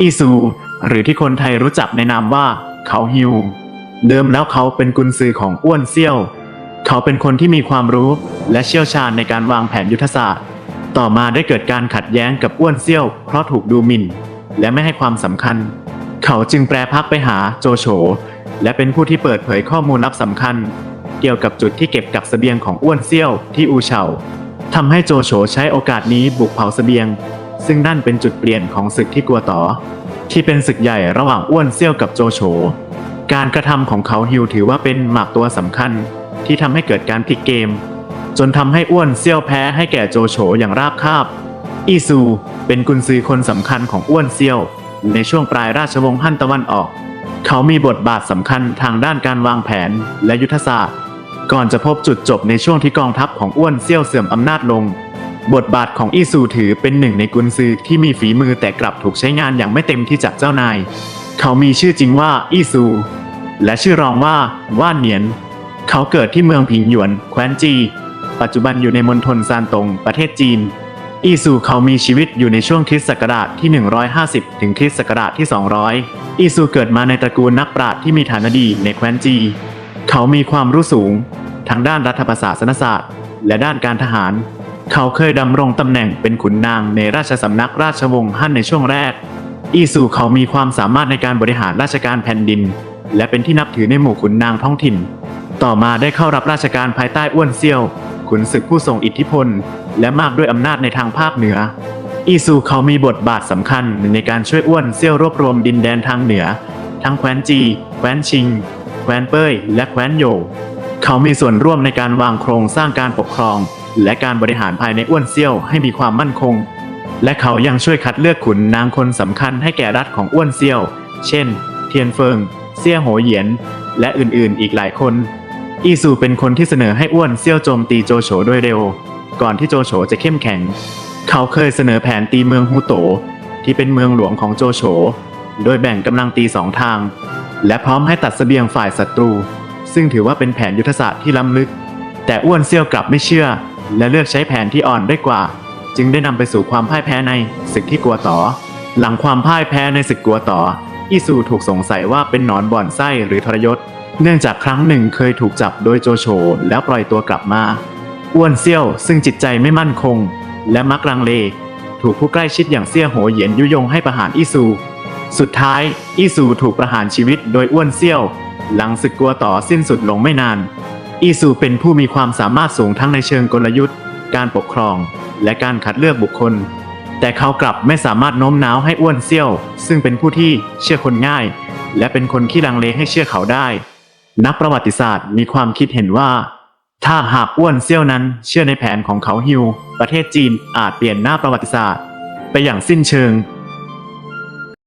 อีซู หรือที่คนไทยรู้จักในนามว่าเขาฮิว เดิมแล้วเขาเป็นกุนซือของอ้วนเซี่ยว เขาเป็นคนที่มีความรู้และเชี่ยวชาญในการวางแผนยุทธศาสตร์ ต่อมาได้เกิดการขัดแย้งกับอ้วนเซี่ยว เพราะถูกดูหมิ่น และไม่ให้ความสำคัญ เขาจึงแปรพักไปหาโจโฉและเป็นผู้ที่เปิดเผยข้อมูลลับสำคัญ เกี่ยวกับจุดที่เก็บกักเสบียงของอ้วนเซี่ยวที่อูเฉาทำให้โจโฉใช้โอกาสนี้บุกเผาเสบียง ซึ่งนั่นเป็นจุดเปลี่ยนของศึกที่กลัวต่อ ที่เป็นศึกใหญ่ระหว่างอ้วนเซี่ยวกับโจโฉการกระทำของเขาฮิวถือว่าเป็นหมากตัวสำคัญ ที่ทำให้เกิดการพลิกเกม จนทำให้อ้วนเซี่ยวแพ้ให้แก่โจโฉอย่างราบคาบ อีซู เป็นกุนซือคนสำคัญของอ้วนเซี่ยว ในช่วงปลายราชวงศ์ฮั่นตะวันออก เขามีบทบาทสำคัญทางด้านการวางแผนและยุทธศาสตร์ ก่อนจะพบจุดจบในช่วงที่กองทัพของอ้วนเซี่ยวเสื่อมอำนาจลง บทบาทของอีซูถือเป็นหนึ่งในกุนซือที่มีฝีมือแต่กลับถูกใช้งานอย่างไม่เต็มที่จากเจ้านาย เขามีชื่อจริงว่าอีซู และชื่อรองว่าว่านเนียน เขาเกิดที่เมืองผิงหยวน แคว้นจี ปัจจุบันอยู่ในมณฑลซานตง ประเทศจีน อีซูเขามีชีวิตอยู่ในช่วงคริสต์ศักราชที่ 150 ถึงคริสต์ศักราชที่ 200 อีซูเกิดมาในตระกูลนักปราชญ์ที่มีฐานะดีในแคว้นจี เขามีความรู้สูงทั้งด้านรัฐประศาสนศาสตร์ และด้านการทหาร เขาเคยดำรงตำแหน่งเป็นขุนนางในราชสำนักราชวงศ์ฮั่นในช่วงแรก อีซูเขามีความสามารถในการบริหารราชการแผ่นดิน และเป็นที่นับถือในหมู่ขุนนางท้องถิ่น ต่อมาได้เข้ารับราชการภายใต้อ้วนเซียว ขุนศึกผู้ทรงอิทธิพล และมากด้วยอำนาจในทางภาคเหนือ อีซูเขามีบทบาทสำคัญในการช่วยอ้วนเซียวรวบรวมดินแดนทางเหนือ ทั้งแคว้นจี แคว้นชิง แคว้นเป้ย และแคว้นโย เขามีส่วนร่วมในการวางโครงสร้างการปกครอง และการบริหารภายในอ้วนเซี่ยวให้มีความมั่นคง และเขายังช่วยคัดเลือกขุนนางคนสำคัญให้แก่รัฐของอ้วนเซี่ยว เช่น เทียนเฟิง เซี่ยโหเหยียน และอื่นๆ อีกหลายคน อีซูเป็นคนที่เสนอให้อ้วนเซี่ยวโจมตีโจโฉโดยเร็ว ก่อนที่โจโฉจะเข้มแข็ง เขาเคยเสนอแผนตีเมืองฮูโต ที่เป็นเมืองหลวงของโจโฉ โดยแบ่งกำลังตีสองทาง และพร้อมให้ตัดเสบียงฝ่ายศัตรู ซึ่งถือว่าเป็นแผนยุทธศาสตร์ที่ล้ำลึก แต่อ้วนเซี่ยวกลับไม่เชื่อ และเลือกใช้แผนที่อ่อนได้กว่า จึงได้นำไปสู่ความพ่ายแพ้ในศึกที่กัวต่อ หลังความพ่ายแพ้ในศึกกัวต่ออีซูถูกสงสัยว่าเป็นหนอนบ่อนไส้หรือทรยศ เนื่องจากครั้งหนึ่งเคยถูกจับโดยโจโฉแล้วปล่อยตัวกลับมา อ้วนเซี่ยวซึ่งจิตใจไม่มั่นคง และมักลังเล ถูกผู้ใกล้ชิดอย่างเซี่ยโหเหยียนยุยงให้ประหารอีซู สุดท้ายอีซูถูกประหารชีวิตโดยอ้วนเซี่ยว หลังศึกกัวต่อสิ้นสุดลงไม่นาน อีซูเป็นผู้มีความสามารถสูงทั้งในเชิงกลยุทธ์ การปกครอง และการคัดเลือกบุคคล แต่เขากลับไม่สามารถโน้มน้าวให้อ้วนเซี่ยว ซึ่งเป็นผู้ที่เชื่อคนง่าย และเป็นคนขี้ลังเลให้เชื่อเขาได้ นักประวัติศาสตร์มีความคิดเห็นว่า ถ้าหากอ้วนเซี่ยวนั้นเชื่อในแผนของเขาฮิว ประเทศจีนอาจเปลี่ยนหน้าประวัติศาสตร์ ไปอย่างสิ้นเชิง